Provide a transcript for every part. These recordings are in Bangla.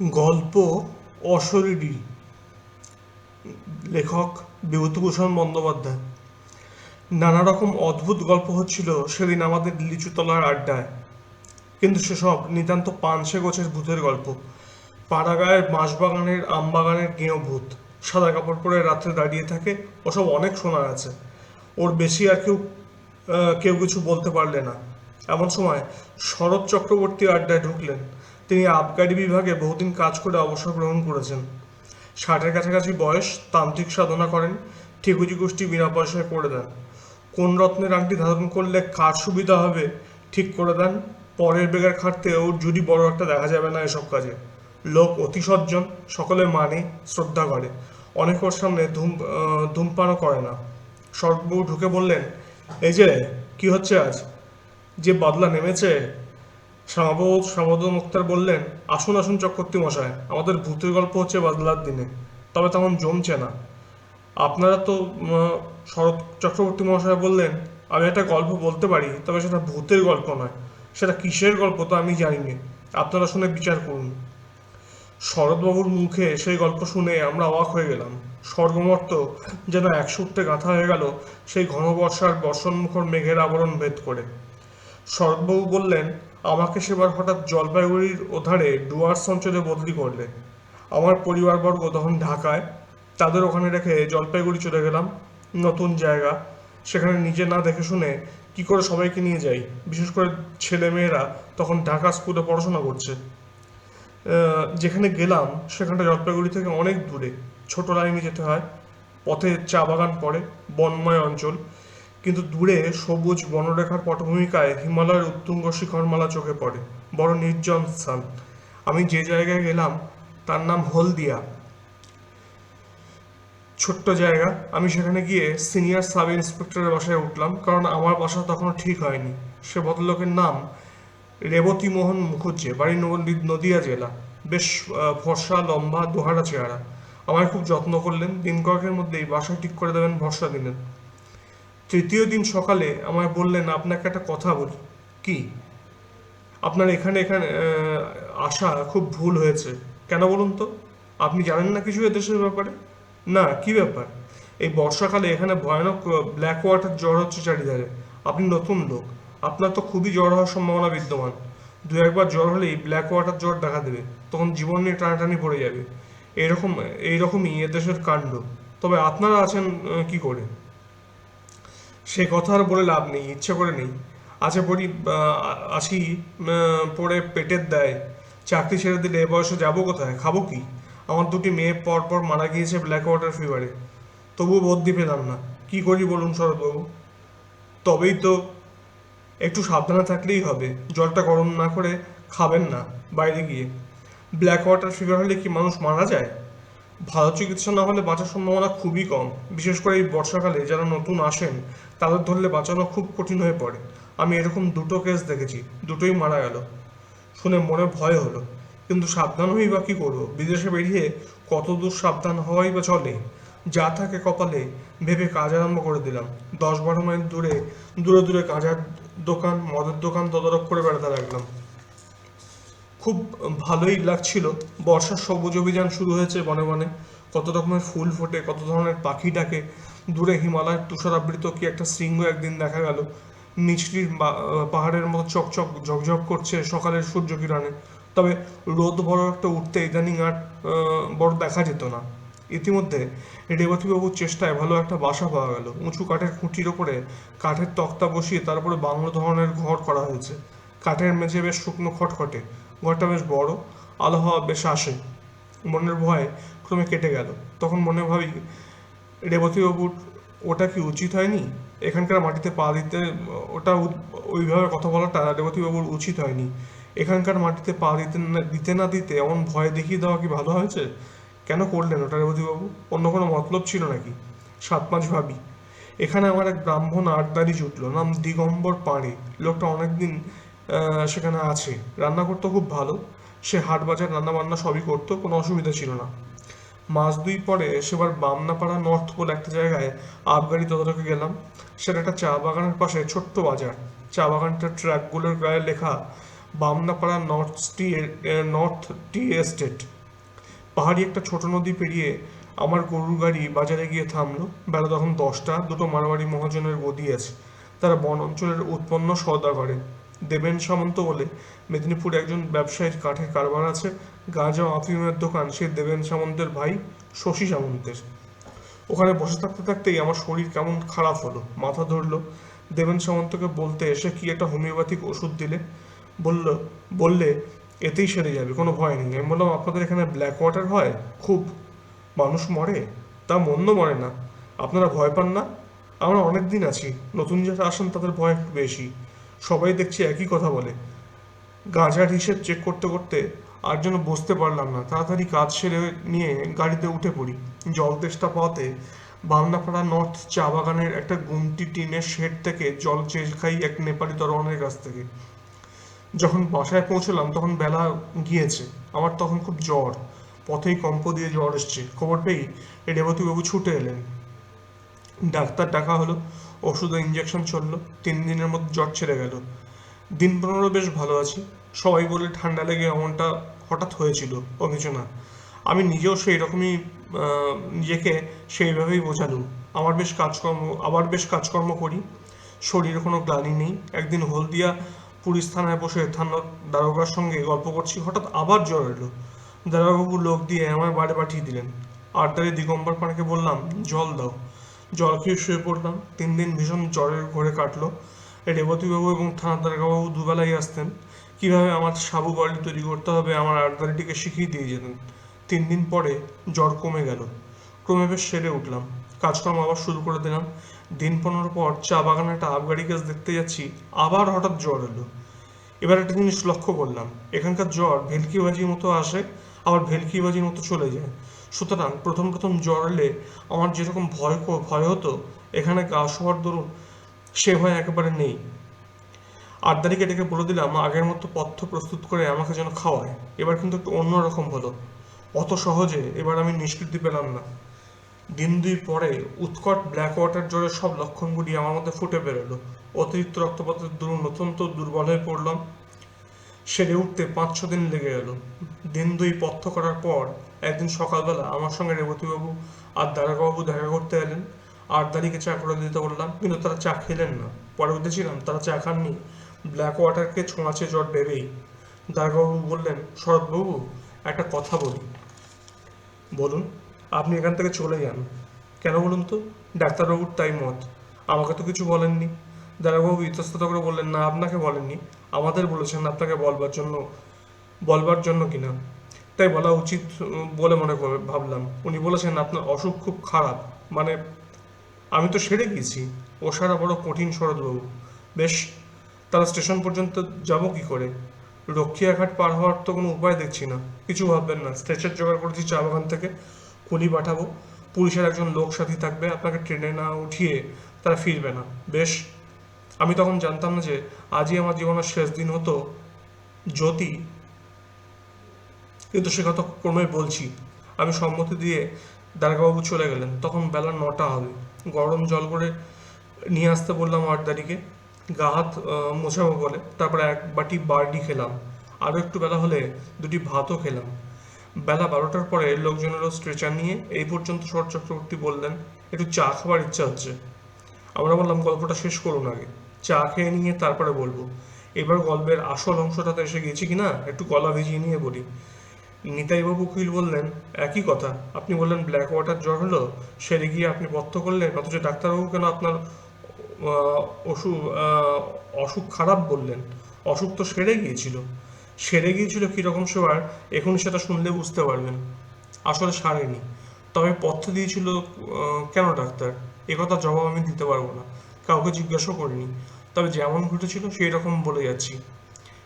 গল্প অশরীরী। লেখক বিভূতিভূষণ বন্দ্যোপাধ্যায়। নানা রকম অদ্ভুত গল্প হচ্ছিল সেদিন আমাদের লিচুতলার আড্ডায়। কিন্তু সেসব নিতান্ত পানসে গোছের ভূতের গল্প। পাড়াগায়ের বাঁশবাগানের আমবাগানের গেঁয়ো ভূত। সাদা কাপড় পরে রাত্রে দাঁড়িয়ে থাকে, ওসব অনেক শোনা আছে। ওর বেশি আর কেউ কেউ কিছু বলতে পারলে না। এমন সময় শরৎ চক্রবর্তী আড্ডায় ঢুকলেন। তিনি আবগারি বিভাগে বহুদিন কাজ করে অবসর গ্রহণ করেছেন। ষাটের কাছাকাছি বয়স তান্ত্রিক সাধনা করেন, ঠিকুজি গোষ্ঠী বিনা পয়সায় করে দেন। কোন রত্নের আংটি ধারণ করলে কার সুবিধা হবে ঠিক করে দেন। পরের বেগার খাটতে ওর যদি বড় একটা দেখা যাবে না এসব কাজে। লোক অতি সজ্জন সকলে মানে শ্রদ্ধা করে। অনেক ওর সামনে ধূম ধূমপানও করে না। সর্ববাবু ঢুকে বললেন, এই যে, কি হচ্ছে আজ? যে বদলা নেমেছে শ্যামাবাবু শ্যামদ মুক্তার বললেন, আসুন আসুন চক্রবর্তী মশাই, আমাদের ভূতের গল্প হচ্ছে বাদলার দিনে। তবে তেমন জমছে না। আপনারা তো শরৎ চক্রবর্তী মহাশয় বললেন, আমি একটা গল্প বলতে পারি, তবে সেটা ভূতের গল্প নয়। সেটা কিসের গল্প তো আমি জানি না আপনারা শুনে বিচার করুন। শরৎবাবুর মুখে সেই গল্প শুনে আমরা অবাক হয়ে গেলাম। স্বর্গমর্ত যেন এক সূত্রে গাঁথা হয়ে গেল সেই ঘন বর্ষার বর্ষণমুখর মেঘের আবরণ ভেদ করে। শরৎবাবু বললেন আমাকে সেবার হঠাৎ জলপাইগুড়ির ওধারে ডুয়ার্স অঞ্চলে বদলি করলে। আমার পরিবারবর্গ তখন ঢাকায়, তাদের ওখানে রেখে জলপাইগুড়ি চলে গেলাম, নতুন জায়গা। সেখানে নিজে না দেখে শুনে কি করে সবাইকে নিয়ে যাই, বিশেষ করে ছেলে মেয়েরা তখন ঢাকা স্কুলে পড়াশোনা করছে। যেখানে গেলাম, সেখানটা জলপাইগুড়ি থেকে অনেক দূরে। ছোট লাইনে যেতে হয়, পথে চা বাগান পড়ে, বনময় অঞ্চল। কিন্তু দূরে সবুজ বনরেখার পটভূমিকায় হিমালয়ের উত্তুঙ্গ শিখরমালা চোখে পড়ে, বড় নির্জন স্থান। আমি যে জায়গায় গেলাম, তার নাম হলদিয়া। ছোট্ট জায়গা। আমি সেখানে গিয়ে সিনিয়র সাব ইন্সপেক্টরের বাসায় উঠলাম, কারণ আমার বাসা তখনও ঠিক হয়নি। সে ভদ্রলোকের নাম রেবতী মোহন মুখুজ্জে, বাড়ি নদী- নদিয়া জেলা। বেশ ফর্সা, লম্বা, দোহারা চেহারা। আমায় খুব যত্ন করলেন। দিন কয়েকের মধ্যেই বাসা ঠিক করে দেবেন ভরসা দিলেন। তৃতীয় দিন সকালে আমায় বললেন, আপনাকে একটা কথা বলি। কি? আপনার এখানে এখানে আসা খুব ভুল হয়েছে। কেন বলুন তো? আপনি জানেন না কিছু এদেশের ব্যাপারে? না, কি ব্যাপার? এই বর্ষাকালে এখানে ভয়ানক ব্ল্যাক ওয়াটার জ্বর হচ্ছে চারিধারে। আপনি নতুন লোক। আপনার তো খুবই জ্বর হওয়ার সম্ভাবনা বিদ্যমান। দু একবার জ্বর হলেই ব্ল্যাক ওয়াটার জ্বর দেখা দেবে। তখন জীবন নিয়ে টানাটানি পড়ে যাবে। এইরকম এইরকমই এদেশের কাণ্ড। তবে আপনারা আছেন কি করে? সে কথা আর বলে লাভ নেই, ইচ্ছে করে নেই। আছে পড়ি আসি পড়ে পেটের দেয়। চাকরি ছেড়ে দিলে এ বয়সে যাব কোথায়? খাব কি? আমার দুটি মেয়ে পর পর মারা গিয়েছে ব্ল্যাক ওয়াটার ফিভারে তবুও বদ্যি পেলাম না। কি করি বলুন শরৎবাবু তবেই তো একটু সাবধানে থাকলেই হবে। জলটা গরম না করে খাবেন না বাইরে গিয়ে। ব্ল্যাক ওয়াটার ফিভার হলে কি মানুষ মারা যায়? ভালো চিকিৎসা না হলে বাঁচার সম্ভাবনা খুবই কম। বিশেষ করে এই বর্ষাকালে যারা নতুন আসেন, তাদের ধরলে বাঁচানো খুব কঠিন হয়ে পড়ে। আমি এরকম দুটো কেস দেখেছি, দুটোই মারা গেল। শুনে মনে ভয় হলো। কিন্তু সাবধান হই বা কি করব? বিদেশে বেরিয়ে কত দূর সাবধান হওয়াই বা চলে? যা থাকে কপালে, ভেবে কাজ আরম্ভ করে দিলাম। দশ বারো মাইল দূরে দূরে দূরে কাঁচার দোকান, মদের দোকান তদারক করে বেড়াতে লাগলাম। খুব ভালোই লাগছিল। বর্ষার সবুজ অভিযান শুরু হয়েছে বনে বনে। কত রকমের ফুল ফোটে, কত ধরনের পাখি ডাকে। দূরে হিমালয়ের তুষারাবৃত কি একটা শৃঙ্গ একদিন দেখা গেল। বা- পাহাড়ের মতো চকচক ঝকঝক করছে সকালের সূর্য কিরণে তবে রোদ বড় একটা উঠতে ইদানিং আর বড় দেখা যেত না। ইতিমধ্যে রেবতীবাবুর চেষ্টায় ভালো একটা বাসা পাওয়া গেল। উঁচু কাঠের খুঁটির ওপরে কাঠের তক্তা বসিয়ে তারপরে বাংলো ধরনের ঘর করা হয়েছে। কাঠের মেঝে বেশ শুকনো খটখটে। ঘরটা বেশ বড়, আলো হাওয়া বেশ আসে। মনের ভয় ক্রমে কেটে গেল। তখন মনে ভাবি রেবতীবাবুর ওটা কি উচিত হয়নি? এখানকার মাটিতে পা দিতে, ওটা ওইভাবে কথা বলাটা রেবতীবাবুর উচিত হয়নি। এখানকার মাটিতে পা দিতে না দিতে না দিতে এমন ভয় দেখিয়ে দেওয়া কি ভালো হয়েছে? কেন করলেন ওটা রেবতীবাবু অন্য কোনো মতলব ছিল নাকি? সাত পাঁচ ভাবি। এখানে আমার এক ব্রাহ্মণ আটদারি জুটলো, নাম দিগম্বর পাড়ে। লোকটা অনেকদিন সেখানে আছে। রান্না করতো খুব ভালো। সে হাট বাজার রান্না বান্না সবই করতো, কোনো অসুবিধা ছিল না। মাস দুই পরে সেবার বামনাপাড়া নর্থ পোল একটা জায়গায় আবগারি তদারকে গেলাম। সেটা একটা চা বাগানের পাশে ছোট্ট বাজার। চা বাগানটার ট্র্যাকগুলোর গায়ে লেখা Bamnapara north tea north tea estate. পাহাড়ি একটা ছোট নদী পেরিয়ে আমার গরুর গাড়ি বাজারে গিয়ে থামলো। বেলা তখন দশটা, দুটো মারোয়ারি মহাজনের গদি আছে। তারা বন অঞ্চলের উৎপন্ন সওদাগরে। দেবেন সামন্ত বলে। মেদিনীপুরে একজন ব্যবসায়ীর কাঠের কারবার আছে। গাঁজা ও আফিমের দোকান, সে দেবেন সামন্তের ভাই শশী সামন্তের। ওখানে বসে থাকতে থাকতেই আমার শরীর কেমন খারাপ হলো, মাথা ধরলো। দেবেন সামন্তকে বলতে এসে কি একটা হোমিওপ্যাথিক ওষুধ দিলে? বলল, বললে এতেই সেরে যাবে, কোনো ভয় নেই। আমি বললাম, আপনাদের এখানে ব্ল্যাক ওয়াটার হয়? খুব। মানুষ মরে? তা মন্দ মরে না। আপনারা ভয় পান না? আমরা অনেক দিন আছি। নতুন যারা আসেন তাদের ভয় একটু বেশি। সবাই দেখছি একই কথা বলে। গাঁজার হিসেব চেক করতে করতে আর যেন বসতে পারলাম না, তাড়াতাড়ি কাজ সেরে নিয়ে গাড়িতে উঠে পড়ি। জল তেষ্টা পাওয়াতে বামনাপাড়া নর্থ চা বাগানের একটা গুমটি টিনের শেড থেকে জল চেয়ে খাই এক নেপালি দরওয়ানের কাছ থেকে। যখন বাসায় পৌঁছলাম তখন বেলা গিয়েছে, আমার তখন খুব জ্বর। পথেই কম্প দিয়ে জ্বর এসছে। খবর পেয়েই রেবতীবাবু ছুটে এলেন। ডাক্তার ডাকা হলো ওষুধ ও ইঞ্জেকশন চলল, তিন দিনের মধ্যে জ্বর ছেড়ে গেল। দিন পনেরো বেশ ভালো আছি। সবাই বলে ঠান্ডা লেগে এমনটা হঠাৎ হয়েছিল ও কিছু না। আমি নিজেও সেই রকমই নিজেকে সেইভাবেই বোঝালুম। আমার বেশ কাজকর্ম, আবার বেশ কাজকর্ম করি। শরীরে কোনো গ্লানি নেই। একদিন হলদিয়া পুলিশ থানায় বসে থানার দারোগার সঙ্গে গল্প করছি, হঠাৎ আবার জ্বর এলো। দারোগাবু লোক দিয়ে আমায় বাড়ি পাঠিয়ে দিলেন। আর আটদারি দিগম্বর পাড়াকে বললাম, জল দাও। জল খেয়ে শুয়ে পড়লাম তিন দিন ভীষণ জ্বরের ঘরে কাটলো। রেবতীবাবু এবং থানাদারবাবু দুবেলাই আসতেন। কীভাবে আমার সাবু বড়ি তৈরি করতে হবে আমার আটদারিটিকে শিখিয়ে দিয়ে যেতেন। তিন দিন পরে জ্বর কমে গেল। ক্রমে বেশ সেরে উঠলাম। কাজকর্ম আবার শুরু করে দিলাম। দিন পনেরো পর চা বাগানে একটা আবগাড়ি গাছ দেখতে যাচ্ছি। আবার হঠাৎ জ্বর এলো। এবার একটা জিনিস লক্ষ্য করলাম। এখানকার জ্বর ভেলকিবাজির মতো আসে, আবার ভেলকিবাজির মতো চলে যায়। সুতরাং প্রথম প্রথম জ্বর এলে আমার যেরকম ভয় ভয় হতো, এখানে গা শোয়ার দরুন সে ভয় একেবারে নেই। আড্ডারিকে ডেকে বলে দিলাম, আগের মতো পথ্য প্রস্তুত করে আমাকে যেন খাওয়ায়। এবার কিন্তু একটু অন্যরকম হলো। অত সহজে এবার আমি নিষ্কৃতি পেলাম না। দিন দুই পরে উৎকট ব্ল্যাক ওয়াটার জ্বরের সব লক্ষণগুলি আমার মধ্যে ফুটে বেরোলো। অতিরিক্ত রক্তপাতের দরুন অত্যন্ত দুর্বল হয়ে পড়লাম। সেরে উঠতে পাঁচ, ছ দিন লেগে গেল। দিন দুই পথ্য করার পর একদিন সকালবেলা আমার সঙ্গে রেবতীবাবু আর দারোগাবাবু দেখা করতে এলেন। আর দাঁড়িকে চা করে দিতে বললাম, কিন্তু তারা চা খেলেন না। পরে বুঝেছিলাম তারা চা খাননি। ব্ল্যাক ওয়াটারকে ছোঁয়াচে জ্বর দেবেই দারোগাবাবু বললেন, শরৎবাবু, একটা কথা বলি। বলুন, আপনি এখান থেকে চলে যান। কেন বলুন তো? ডাক্তারবাবুর তাই মত। আমাকে তো কিছু বলেননি। দাদাবাবু ইতস্তত করে বললেন, না, আপনাকে বলেননি। আমাদের বলেছেন আপনাকে বলবার জন্য বলবার জন্য কিনা? তাই বলা উচিত বলে মনে করে ভাবলাম। উনি বলেছেন, আপনার অসুখ খুব খারাপ। মানে আমি তো সেরে গিয়েছি ও সারা বড় কঠিন শরৎবাবু বেশ তারা স্টেশন পর্যন্ত যাব কি করে? রক্ষিয়াঘাট পার হওয়ার তো কোনো উপায় দেখছি না। কিছু ভাববেন না। স্ট্রেচার জোগাড় করেছি চা বাগান থেকে। কুলি পাঠাবো। পুলিশের একজন লোক সাথী থাকবে। আপনাকে ট্রেনে না উঠিয়ে তারা ফিরবে না। বেশ আমি তখন জানতাম না যে আজই আমার জীবনের শেষ দিন হতো যদি কিন্তু সে কথা ক্রমে বলছি। আমি সম্মতি দিয়ে দারোগাবাবু চলে গেলেন। তখন বেলা নটা হবে। গরম জল করে নিয়ে আসতে বললাম আটদারিকে গা হাত মোছাবো বলে। তারপরে এক বাটি বার্ডি খেলাম। আরও একটু বেলা হলে দুটি ভাতও খেলাম। বেলা বারোটার পরে লোকজনেরও স্ট্রেচার নিয়ে এই পর্যন্ত শরৎ চক্রবর্তী বললেন, একটু চা খাবার ইচ্ছা হচ্ছে। আমরা বললাম, গল্পটা শেষ করুন আগে। চা খেয়ে নিয়ে তারপরে বলব। এবার গল্পের আসল অংশটাতে এসে গেছি কিনা, একটু কলা ভিজিয়ে নিয়ে বলি। নিতাইবাবু উকিল বললেন, একই কথা। আপনি বললেন ব্ল্যাক ওয়াটার জ্বর হলো, সেরে গিয়ে আপনি পথ্য করলেন, অথচ ডাক্তারবাবু কেন আপনার অসুখ অসুখ খারাপ বললেন? অসুখ তো সেরে গিয়েছিল। সেরে গিয়েছিল কীরকম সেবার, এখন সেটা শুনলে বুঝতে পারবেন। আসলে সারেনি। তবে পথ্য দিয়েছিল কেন ডাক্তার? এ কথা জবাব আমি দিতে পারব না। কাউকে জিজ্ঞাসাও করিনি। তবে যেমন ঘটেছিল সেই রকম বলে যাচ্ছি।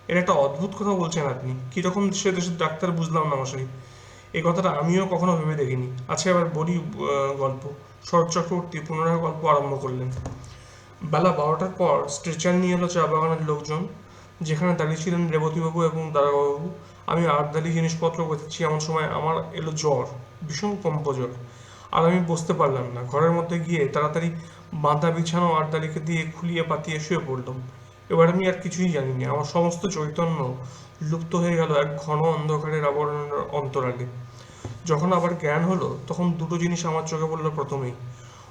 এটা একটা অদ্ভুত কথা বলছেন আপনি। কীরকম সে দেশের ডাক্তার বুঝলাম না মশাই। এই কথাটা আমিও কখনো ভেবে দেখিনি। আচ্ছা এবার বলি গল্প। শরৎ চক্রবর্তী পুনরায় গল্প আরম্ভ করলেন। বেলা বারোটার পর স্ট্রেচার নিয়ে এলো চা বাগানের লোকজন। যেখানে দাঁড়িয়ে ছিলেন রেবতীবাবু এবং দারোগাবাবু আমি আটদালি জিনিসপত্র গোছাচ্ছি, এমন সময় আমার এলো জ্বর, ভীষণ কম্প জ্বর আর আমি বসতে পারলাম না। ঘরের মধ্যে গিয়ে তাড়াতাড়ি বাঁধা বিছানো আটদালিকে দিয়ে খুলিয়ে পাতিয়ে শুয়ে পড়লাম। এবার আমি আর কিছুই জানিনি। আমার সমস্ত চৈতন্য লুপ্ত হয়ে গেল এক ঘন অন্ধকারের আবরণের অন্তরালে। যখন আবার জ্ঞান হলো, তখন দুটো জিনিস আমার চোখে পড়ল প্রথমেই।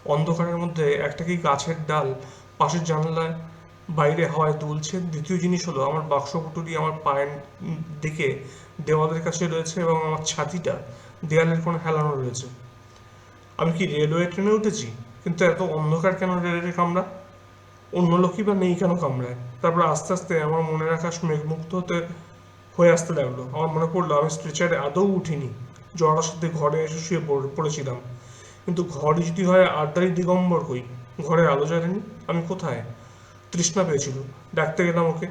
অন্ধকারের মধ্যে একটা কি গাছের ডাল, পাশের জানলায় বাইরে হাওয়ায় দুলছে। দ্বিতীয় জিনিস হলো, আমার বাক্স পুটুলি আমার পায়ের দিকে দেওয়ালের কাছে রয়েছে এবং আমার ছাতিটা দেয়ালের কোনো হেলানো রয়েছে। আমি কি রেলওয়ে ট্রেনে উঠেছি? কিন্তু এত অন্ধকার কেন রেলের কামড়া? অন্য লোকই বা নেই কেন কামড়ায়? তারপর আস্তে আস্তে আমার মনের আকাশ মেঘমুক্ত হতে হয়ে আসতে লাগল। আমার মনে পড়ল, আমি স্ট্রেচারে আদৌ উঠিনি। জ্বরের সাথে ঘরে এসে শুয়ে পড়ে- পড়েছিলাম। কিন্তু ঘরে যদি হয় আড্ডারি দিগম্বর কই? ঘরে আলো জ্বালেনি? আমি কোথায়? তৃষ্ণা পেয়েছিল। ডাকতে গেলাম ওকে।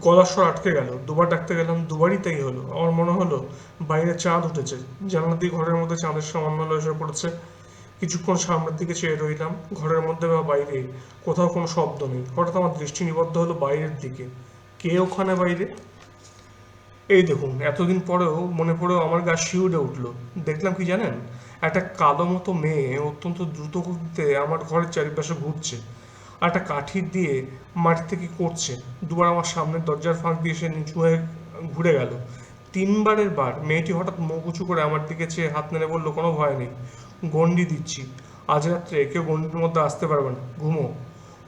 গলার স্বর আটকে গেল। দুবার ডাকতে গেলাম, দুবারই তাই হলো। আমার মনে হলো, বাইরে চাঁদ উঠেছে। জানলা দিয়ে ঘরের মধ্যে চাঁদের সামান্য এসে পড়েছে। কিছুক্ষণ সামনের দিকে চেয়ে রইলাম, ঘরের মধ্যে বা বাইরে, কোথাও কোনো শব্দ নেই। হঠাৎ আমার দৃষ্টি নিবদ্ধ হলো বাইরের দিকে। কে ওখানে বাইরে? এই দেখুন, এতদিন পরেও মনে পড়েও আমার গা শিউরে উঠল। দেখলাম কি জানেন? একটা কালো মতো মেয়ে অত্যন্ত দ্রুত গতিতে আমার ঘরের চারিপাশে ঘুরছে আর একটা কাঠি দিয়ে মাটিতে কি করছে। দুবার আমার সামনের দরজার ফাঁক দিয়ে সে নিচু হয়ে ঘুরে গেল। তিনবারের বার মেয়েটি হঠাৎ মুখ উঁচু করে আমার দিকে চেয়ে হাত নেড়ে বলল, কোনো ভয় নেই। গন্ডি দিচ্ছি। আজ রাত্রে কেউ গন্ডির মধ্যে আসতে পারবে না। ঘুমো।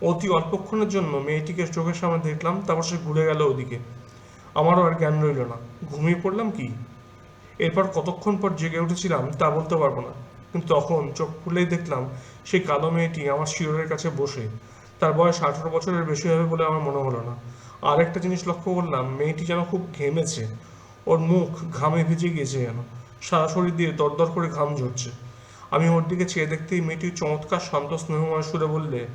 অতি অল্পক্ষণের জন্য মেয়েটিকে চোখের সামনে দেখলাম, তারপর সে ঘুরে গেল ওদিকে। আমারও আর জ্ঞান রইল না। ঘুমিয়ে পড়লাম কি? এরপর কতক্ষণ পর জেগে উঠেছিলাম, তা বলতে পারব না। কিন্তু তখন চোখ খুলেই দেখলাম, সেই কালো মেয়েটি আমার শিরোরের কাছে বসে। তার বয়স আঠারো বছরের বেশি হবে বলে আমার মনে হলো না। আর একটা জিনিস লক্ষ্য করলাম, মেয়েটি যেন খুব ঘেমেছে। ওর মুখ ঘামে ভিজে গিয়েছে যেন। সারা শরীর দিয়ে দরদর করে ঘাম ঝরছে। আমি ওর দিকে চেয়ে দেখতেই মেয়েটি চমৎকার শান্ত স্নেহময় সুরে বললে,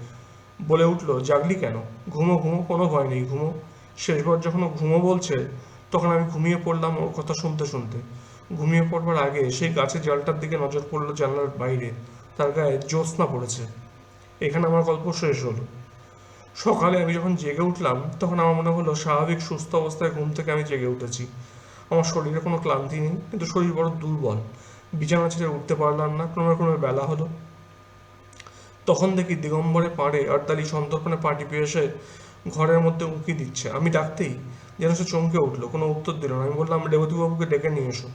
বলে উঠল, জাগলি কেন? ঘুমো ঘুমো, কোনো ভয় নেই, ঘুমো। শেষবার যখন ঘুমো বলছে, তখন আমি ঘুমিয়ে পড়লাম ওর কথা শুনতে শুনতে। ঘুমিয়ে পড়বার আগে সেই গাছের জালটার দিকে নজর পড়ল জানলার বাইরে। তার গায়ে জ্যোৎস্না পড়েছে। এখানে আমার গল্প শেষ হলো। সকালে আমি যখন জেগে উঠলাম, তখন আমার মনে হলো স্বাভাবিক সুস্থ অবস্থায় ঘুম থেকে আমি জেগে উঠেছি। আমার শরীরে কোনো ক্লান্তি নেই, কিন্তু শরীর বড় দুর্বল। বিছানা ছেড়ে উঠতে পারলাম না, ক্রমে বেলা হলো। তখন দেখি দিগম্বরে পাড়ে আড্ডালি সন্তর্পণে পা টিপে এসে ঘরের মধ্যে উঁকি দিচ্ছে। আমি ডাকতেই যেন সে চমকে উঠল, কোনো উত্তর দিল না। আমি বললাম, রেবতীবাবুকে ডেকে নিয়ে এসো।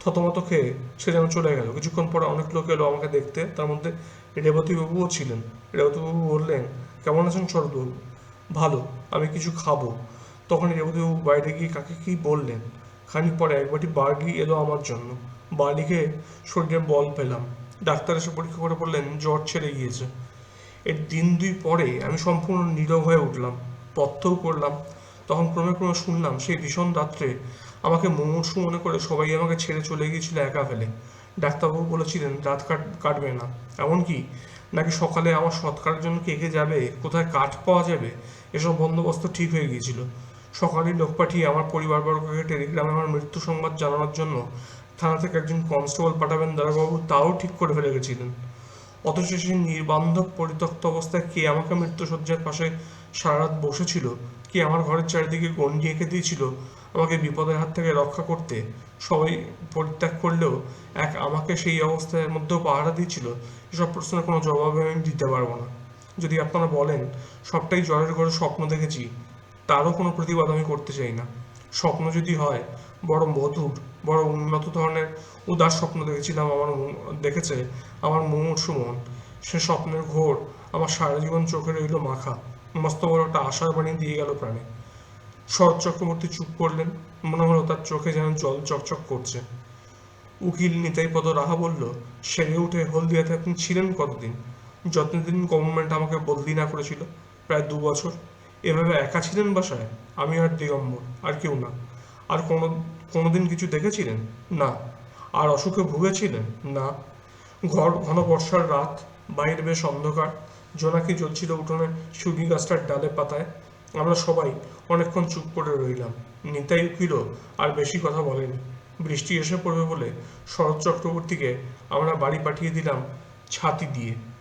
থতমত খেয়ে সে যেন চলে গেল। কিছুক্ষণ পরে অনেক লোক এলো আমাকে দেখতে। তার মধ্যে রেবতীবাবুও ছিলেন। রেবতীবাবু বললেন, কেমন আছেন শরৎবাবু ভালো, আমি কিছু খাব। তখন রেবতীবাবু বাইরে গিয়ে কাকে কি বললেন? খানিক পরে এক বাটি বার্লি এলো আমার জন্য। বার্লি খেয়ে শরীরে বল পেলাম। ডাক্তার এসে পরীক্ষা করে বললেন, জ্বর ছেড়ে গিয়েছে। এর দিন দুই পরে আমি সম্পূর্ণ নীরব হয়ে উঠলাম। তথ্যও করলাম। তখন ক্রমে ক্রমে শুনলাম, সেই ভীষণ রাত্রে আমাকে মুমূর্ষু মনে করে সবাই আমাকে ছেড়ে চলে গিয়েছিল একা ফেলে। ডাক্তারবাবু বলেছিলেন, রাত কাট, কাটবে না। এমনকি নাকি সকালে আমার সৎকারের জন্য কে কে যাবে? কোথায় কাঠ পাওয়া যাবে? এসব বন্দোবস্ত ঠিক হয়ে গিয়েছিল। সকালে লোক পাঠিয়ে আমার পরিবারবর্গকে টেলিগ্রামে আমার মৃত্যু সংবাদ জানানোর জন্য থানা থেকে একজন কনস্টেবল পাঠাবেন দাদাবাবু, তাও ঠিক করে ফেলে গেছিলেন। অথচ সেই নির্বান্ধব পরিত্যক্ত অবস্থায় কে আমাকে মৃত্যুসজ্জার পাশে সারা রাত বসেছিল, কে আমার ঘরের চারিদিকে গন্ডি এঁকে দিয়েছিল, আমাকে বিপদের হাত থেকে রক্ষা করতে, সবাই পরিত্যাগ করলেও এক আমাকে সেই অবস্থার মধ্যেও পাহারা দিয়েছিল, এসব প্রশ্নের কোনো জবাব আমি দিতে পারব না। যদি আপনারা বলেন, সবটাই জ্বরের ঘরে স্বপ্ন দেখেছি। তারও কোনো প্রতিবাদ আমি করতে চাই না। স্বপ্ন যদি হয় বড় মধুর বড় উন্নত ধরনের উদার স্বপ্ন দেখেছিলাম আমার দেখেছে আমার মুমূর্ষু মন সে স্বপ্নের ঘোর আমার সারা জীবন চোখে রইল মাখা। মস্ত বড় একটা আশার বাণী দিয়ে গেল প্রাণে। শরৎ চক্রবর্তী চুপ করলেন মনে হলো তার চোখে যেন জল চকচক করছে। উকিল নিতাই পদ রাহা বলল, সেরে উঠে হলদিয়াতে আপনি ছিলেন কতদিন? যতদিন গভর্নমেন্ট আমাকে বদলি না করেছিল, প্রায় দু বছর। এভাবে একা ছিলেন বাসায়? আমি আর দিগম্বর, আর কেউ না। আর কোনো, কোনোদিন কিছু দেখেছিলেন? না। আর অসুখে ভুগেছিলেন? না। ঘর, ঘন বর্ষার রাত, বাইরে বেশ অন্ধকার। জোনাকি জ্বলছিল উঠোনে সুগি গাছটার ডালে পাতায়। আমরা সবাই অনেকক্ষণ চুপ করে রইলাম। নিতাই উকিলও আর বেশি কথা বলেনি। বৃষ্টি এসে পড়বে বলে শরৎ চক্রবর্তীকে আমরা বাড়ি পাঠিয়ে দিলাম ছাতি দিয়ে।